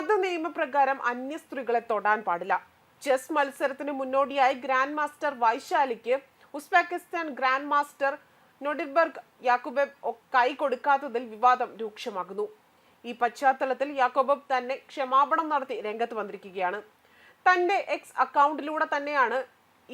മത നിയമപ്രകാരം അന്യ സ്ത്രീകളെ തൊടാൻ പാടില്ല. ചെസ് മത്സരത്തിന് മുന്നോടിയായി grand master വൈശാലിക്ക് Uzbekistan grand master Nodirbek Yakubboev കൈ കൊടുക്കാത്തതിൽ വിവാദം രൂക്ഷമാകുന്നു. ഈ പശ്ചാത്തലത്തിൽ യാക്കോബബ് തന്നെ ക്ഷമാപണം നടത്തി രംഗത്ത് വന്നിരിക്കുകയാണ്. തന്റെ എക്സ് അക്കൗണ്ടിലൂടെ തന്നെയാണ്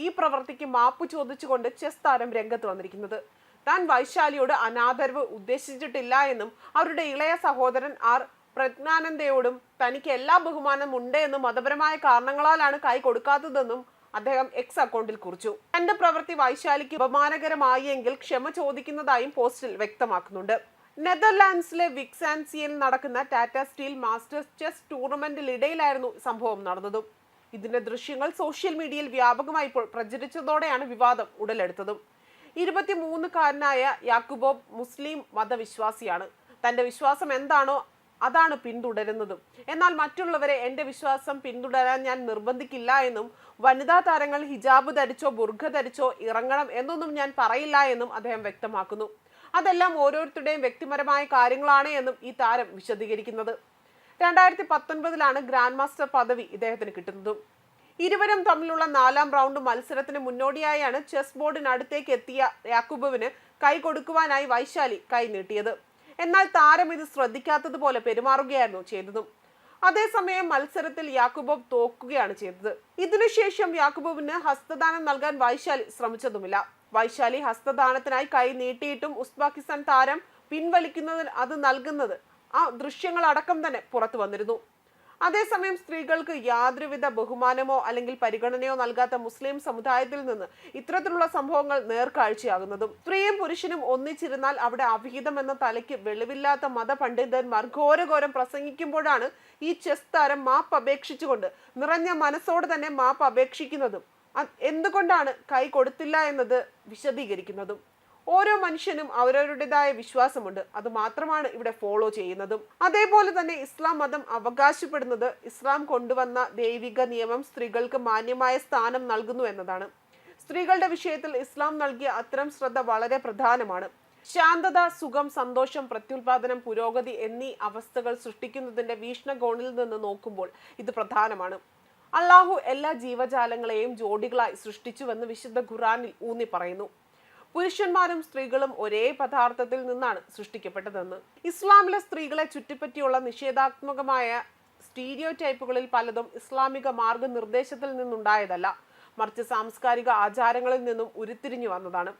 ഈ പ്രവൃത്തിക്ക് മാപ്പ് ചോദിച്ചുകൊണ്ട് ചെസ് താരം രംഗത്ത് വന്നിരിക്കുന്നത്. താൻ വൈശാലിയോട് അനാദരവ് ഉദ്ദേശിച്ചിട്ടില്ല എന്നും അവരുടെ ഇളയ സഹോദരൻ ആർ പ്രജ്ഞാനന്ദയോടും തനിക്ക് എല്ലാ ബഹുമാനം ഉണ്ട് എന്നും മതപരമായ കാരണങ്ങളാലാണ് കൈ കൊടുക്കാത്തതെന്നും അദ്ദേഹം എക്സ് അക്കൗണ്ടിൽ കുറിച്ചു. തന്റെ പ്രവൃത്തി വൈശാലിക്ക് അപമാനകരമായി എങ്കിൽ ക്ഷമ ചോദിക്കുന്നതായും പോസ്റ്റിൽ വ്യക്തമാക്കുന്നുണ്ട്. നെതർലാൻഡ്സിലെ വിക്സാൻസിയിൽ നടക്കുന്ന ടാറ്റ സ്റ്റീൽ മാസ്റ്റേഴ്സ് ചെസ് ടൂർണമെന്റിലിടയിലായിരുന്നു സംഭവം നടന്നതും. ഇതിന്റെ ദൃശ്യങ്ങൾ സോഷ്യൽ മീഡിയയിൽ വ്യാപകമായി പ്രചരിച്ചതോടെയാണ് വിവാദം ഉടലെടുത്തതും. ഇരുപത്തിമൂന്നുകാരനായ യാക്കുബോബ് മുസ്ലിം മതവിശ്വാസിയാണ്. തന്റെ വിശ്വാസം എന്താണോ അതാണ് പിന്തുടരുന്നതും. എന്നാൽ മറ്റുള്ളവരെ എന്റെ വിശ്വാസം പിന്തുടരാൻ ഞാൻ നിർബന്ധിക്കില്ല എന്നും വനിതാ താരങ്ങൾ ഹിജാബ് ധരിച്ചോ ബുർഖ ധരിച്ചോ ഇറങ്ങണം എന്നൊന്നും ഞാൻ പറയില്ല എന്നും അദ്ദേഹം വ്യക്തമാക്കുന്നു. അതെല്ലാം ഓരോരുത്തരുടെയും വ്യക്തിപരമായ കാര്യങ്ങളാണ് എന്നും ഈ താരം വിശദീകരിക്കുന്നത്. രണ്ടായിരത്തി പത്തൊൻപതിലാണ് ഗ്രാൻഡ് മാസ്റ്റർ പദവി ഇദ്ദേഹത്തിന് കിട്ടുന്നതും. ഇരുവരും തമ്മിലുള്ള നാലാം റൗണ്ട് മത്സരത്തിന് മുന്നോടിയായാണ് ചെസ് ബോർഡിനടുത്തേക്ക് എത്തിയ യാക്കുബുവിന് കൈ കൊടുക്കുവാനായി വൈശാലി കൈ നീട്ടിയത്. എന്നാൽ താരം ഇത് ശ്രദ്ധിക്കാത്തതുപോലെ പെരുമാറുകയായിരുന്നു ചെയ്തതും. അതേസമയം മത്സരത്തിൽ യാക്കുബോബ് തോക്കുകയാണ് ചെയ്തത്. ഇതിനുശേഷം യാക്കുബോബിന് ഹസ്തദാനം നൽകാൻ വൈശാലി ശ്രമിച്ചതുമില്ല. വൈശാലി ഹസ്തദാനത്തിനായി കൈ നീട്ടിയിട്ടും ഉസ്ബാക്കിസ്ഥാൻ താരം പിൻവലിക്കുന്നതിന് അത് നൽകുന്നത് ആ ദൃശ്യങ്ങളടക്കം തന്നെ പുറത്തു വന്നിരുന്നു. അതേസമയം സ്ത്രീകൾക്ക് യാതൊരുവിധ ബഹുമാനമോ അല്ലെങ്കിൽ പരിഗണനയോ നൽകാത്ത മുസ്ലിം സമുദായത്തിൽ നിന്ന് ഇത്തരത്തിലുള്ള സംഭവങ്ങൾ നേർക്കാഴ്ചയാകുന്നതും സ്ത്രീയും പുരുഷനും ഒന്നിച്ചിരുന്നാൽ അവിടെ അവിഹിതം എന്ന തലയ്ക്ക് വെളിവില്ലാത്ത മതപണ്ഡിതന്മാർ ഘോരഘോരം പ്രസംഗിക്കുമ്പോഴാണ് ഈ ചെസ് താരം മാപ്പ് അപേക്ഷിച്ചുകൊണ്ട് നിറഞ്ഞ മനസ്സോട് തന്നെ മാപ്പ് അപേക്ഷിക്കുന്നതും. എന്തുകൊണ്ടാണ് കൈ കൊടുത്തില്ല എന്നത് വിശദീകരിക്കുന്നതും. ഓരോ മനുഷ്യനും അവരവരുടേതായ വിശ്വാസമുണ്ട്. അത് മാത്രമാണ് ഇവിടെ ഫോളോ ചെയ്യുന്നതും. അതേപോലെ തന്നെ ഇസ്ലാം മതം അവകാശപ്പെടുന്നത് ഇസ്ലാം കൊണ്ടുവന്ന ദൈവിക നിയമം സ്ത്രീകൾക്ക് മാന്യമായ സ്ഥാനം നൽകുന്നു എന്നതാണ്. സ്ത്രീകളുടെ വിഷയത്തിൽ ഇസ്ലാം നൽകിയ അത്തരം ശ്രദ്ധ വളരെ പ്രധാനമാണ്. ശാന്തത സുഖം സന്തോഷം പ്രത്യുൽപാദനം പുരോഗതി എന്നീ അവസ്ഥകൾ സൃഷ്ടിക്കുന്നതിന്റെ വീക്ഷണകോണിൽ നിന്ന് നോക്കുമ്പോൾ ഇത് പ്രധാനമാണ്. അള്ളാഹു എല്ലാ ജീവജാലങ്ങളെയും ജോഡികളായി സൃഷ്ടിച്ചുവെന്ന് വിശുദ്ധ ഖുറാനിൽ ഊന്നി പറയുന്നു പുരുഷന്മാരും സ്ത്രീകളും ഒരേ പദാർത്ഥത്തിൽ നിന്നാണ് സൃഷ്ടിക്കപ്പെട്ടതെന്ന്. ഇസ്ലാമിലെ സ്ത്രീകളെ ചുറ്റിപ്പറ്റിയുള്ള നിഷേധാത്മകമായ സ്റ്റീരിയോ ടൈപ്പുകളിൽ പലതും ഇസ്ലാമിക മാർഗനിർദ്ദേശത്തിൽ നിന്നുണ്ടായതല്ല. മറിച്ച് സാംസ്കാരിക ആചാരങ്ങളിൽ നിന്നും ഉരുത്തിരിഞ്ഞു വന്നതാണ്.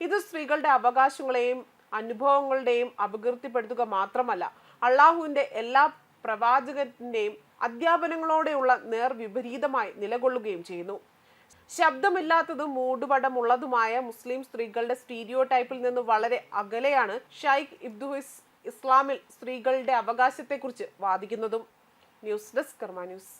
ഇത് സ്ത്രീകളുടെ അവകാശങ്ങളെയും അനുഭവങ്ങളുടെയും അപകീർത്തിപ്പെടുത്തുക മാത്രമല്ല അള്ളാഹുവിന്റെ എല്ലാ പ്രവാചകന്റെയും അധ്യാപനങ്ങളോടെയുള്ള നേർവിപരീതമായി നിലകൊള്ളുകയും ചെയ്യുന്നു. ശബ്ദമില്ലാത്തതും മൂടുപടമുള്ളതുമായ മുസ്ലിം സ്ത്രീകളുടെ സ്റ്റീരിയോ ടൈപ്പിൽ നിന്ന് വളരെ അകലെയാണ് ഷൈഖ് ഇബ്ദുഹിസ് ഇസ്ലാമിൽ സ്ത്രീകളുടെ അവകാശത്തെക്കുറിച്ച് വാദിക്കുന്നതും. News desk Karma news.